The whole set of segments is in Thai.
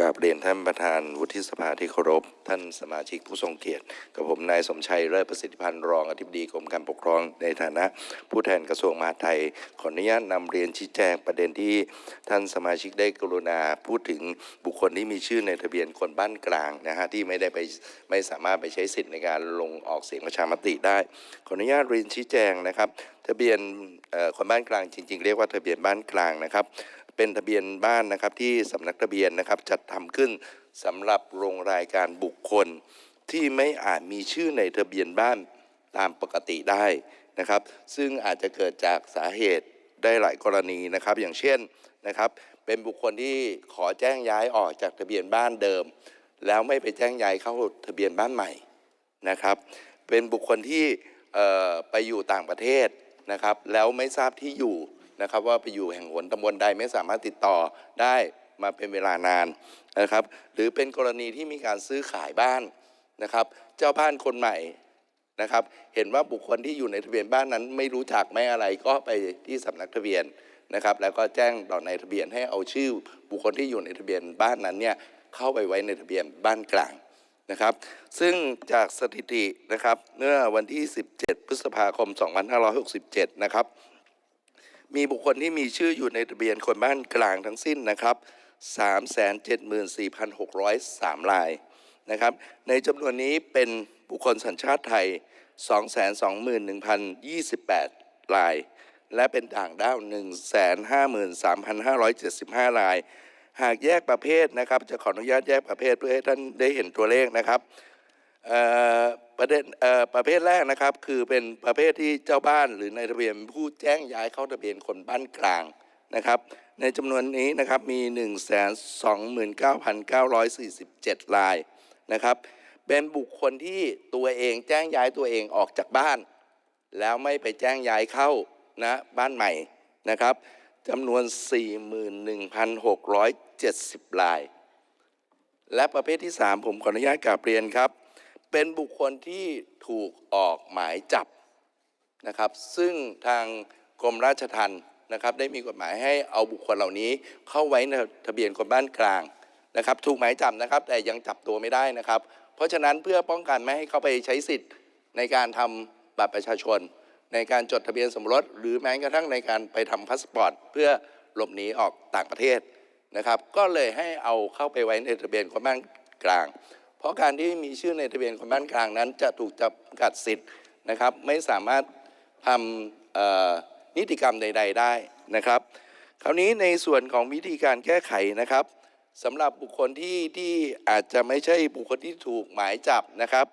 กราบเรียนท่านประธานวุฒิสภาที่เคารพ ท่านสมาชิกผู้ทรงเกียรติ กับผมนายสมชัยเลิศประสิทธิพันธ์รองอธิบดีกรมการปกครองในฐานะ ผู้แทนกระทรวงมหาดไทย ขออนุญาตนำเรียนชี้แจงประเด็นที่ท่านสมาชิกได้กรุณาพูดถึงบุคคลที่มีชื่อในทะเบียนคนบ้านกลางนะฮะที่ไม่ได้ไปไม่สามารถไปใช้สิทธิ์ในการลงออกเสียงประชามติได้ ขออนุญาตเรียนชี้แจงนะครับ ทะเบียนเอ่อคนบ้านกลางจริง ๆ เรียกว่าทะเบียนบ้านกลางนะครับ เป็นทะเบียนบ้านนะครับที่สำนักทะเบียนนะครับจัดทำขึ้นสำหรับลงรายการบุคคล ที่ไม่อาจมีชื่อในทะเบียนบ้านตามปกติได้นะครับ ซึ่งอาจจะเกิดจากสาเหตุได้หลายกรณีนะครับ อย่างเช่นนะครับ เป็นบุคคลที่ขอแจ้งย้ายออกจากทะเบียนบ้านเดิม แล้วไม่ไปแจ้งย้ายเข้าทะเบียนบ้านใหม่นะครับ เป็นบุคคลที่ไปอยู่ต่างประเทศนะครับ แล้วไม่ทราบที่อยู่ นะครับ ว่าไปอยู่แห่งหนตำบลใดไม่สามารถติดต่อได้มาเป็นเวลานานนะครับ หรือเป็นกรณีที่มีการซื้อขายบ้านนะครับ เจ้าบ้านคนใหม่นะครับ เห็นว่าบุคคลที่อยู่ในทะเบียนบ้านนั้น ไม่รู้จักไม่อะไรก็ไปที่สำนักทะเบียนนะครับ แล้วก็แจ้งต่อในทะเบียนให้เอาชื่อ บุคคลที่อยู่ในทะเบียนบ้านนั้นเนี่ยเข้าไปไว้ในทะเบียนบ้านกลางนะครับ ซึ่งจากสถิตินะครับเมื่อวันที่ 17 พฤษภาคม 2567 นะครับ มีบุคคลที่มีชื่ออยู่ในทะเบียนคนบ้านกลางทั้งสิ้นนะครับ374,603 รายนะครับ ในจำนวนนี้เป็นบุคคลสัญชาติไทย 221,028 ราย และเป็นต่างด้าว 153,575 ราย หากแยกประเภทนะครับ จะขออนุญาตแยกประเภทเพื่อให้ท่านได้เห็นตัวเลขนะครับ ประเด็นประเภทแรกนะครับ คือเป็นประเภทที่เจ้าบ้านหรือในายทะเบียนผู้แจ้งย้ายเข้าทะเบียนคนบ้านกลางนะครับ ในจำนวนนี้นะครับมี 1 2 9 9 4 7 รายนะครับเป็นบุคคลที่ตัวเองแจ้งย้ายตัวเองออกจากบ้าน แล้วไม่ไปแจ้งย้ายเข้านะบ้านใหม่นะครับจำนวน 41,670 ราย และประเภทที่ 3 ผมขออนุญาตกราบเรียนครับ เป็นบุคคลที่ถูกออกหมายจับนะครับ ซึ่งทางกรมราชทัณฑ์นะครับ ได้มีกฎหมายให้เอาบุคคลเหล่านี้เข้าไว้ในทะเบียนคนบ้านกลางนะครับ ถูกหมายจับนะครับ แต่ยังจับตัวไม่ได้นะครับ เพราะฉะนั้นเพื่อป้องกันไม่ให้เขาไปใช้สิทธิ์ในการทำบัตรประชาชน ในการจดทะเบียนสมรส หรือแม้กระทั่งในการไปทำพาสปอร์ตเพื่อหลบหนีออกต่างประเทศนะครับ ก็เลยให้เอาเข้าไปไว้ในทะเบียนคนบ้านกลาง ราะการที่มีชื่อในทะเบียนคนบ้านกลางนั้น จะถูกจำกัดสิทธิ์นะครับ ไม่สามารถทำนิติกรรมใด ๆ ได้นะครับ คราวนี้ในส่วนของวิธีการแก้ไขนะครับสำหรับบุคคลที่ที่อาจจะไม่ใช่บุคคลที่ถูกหมายจับนะครับ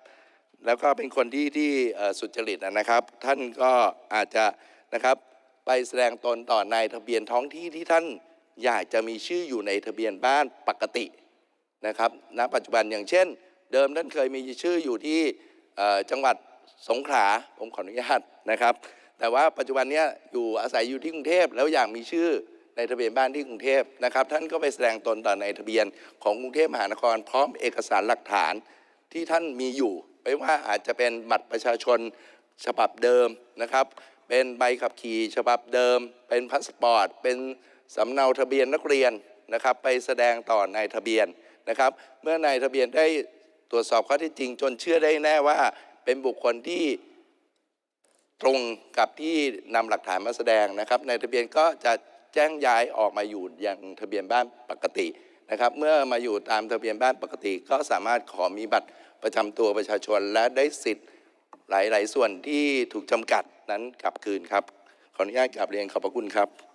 แล้วก็เป็นคนที่ที่สุจริตนะครับ ท่านก็อาจจะนะครับไปแสดงตนต่อนายทะเบียนท้องที่ที่ท่านอยากจะมีชื่ออยู่ในทะเบียนบ้านปกติ นะครับณปัจจุบันอย่างเช่น เดิมท่านเคยมีชื่ออยู่ที่จังหวัดสงขลาผมขออนุญาตนะครับ แต่ว่าปัจจุบันนี้อยู่อาศัยอยู่ที่กรุงเทพแล้วอยากมีชื่อในทะเบียนบ้านที่กรุงเทพนะครับท่านก็ไปแสดงตนต่อในทะเบียนของกรุงเทพมหานคร พร้อมเอกสารหลักฐานที่ท่านมีอยู่ไม่ว่าอาจจะเป็นบัตรประชาชนฉบับเดิมนะครับ เป็นใบขับขี่ฉบับเดิม เป็นพาสปอร์ต เป็นสำเนาทะเบียนนักเรียนนะครับ ไปแสดงต่อในทะเบียน นะครับ เมื่อนายทะเบียนได้ตรวจสอบข้อเท็จจริง จนเชื่อได้แน่ว่า เป็นบุคคลที่ตรงกับที่นำหลักฐานมาแสดงนะครับนายทะเบียนก็จะแจ้งย้ายออกมาอยู่ยังทะเบียนบ้านปกตินะครับ เมื่อมาอยู่ตามทะเบียนบ้านปกติ ก็สามารถขอมีบัตรประจำตัวประชาชน และได้สิทธิ์หลาย ๆ ส่วนที่ถูกจำกัดนั้นกลับคืนครับขออนุญาตกลับเรียนขอบพระคุณครับ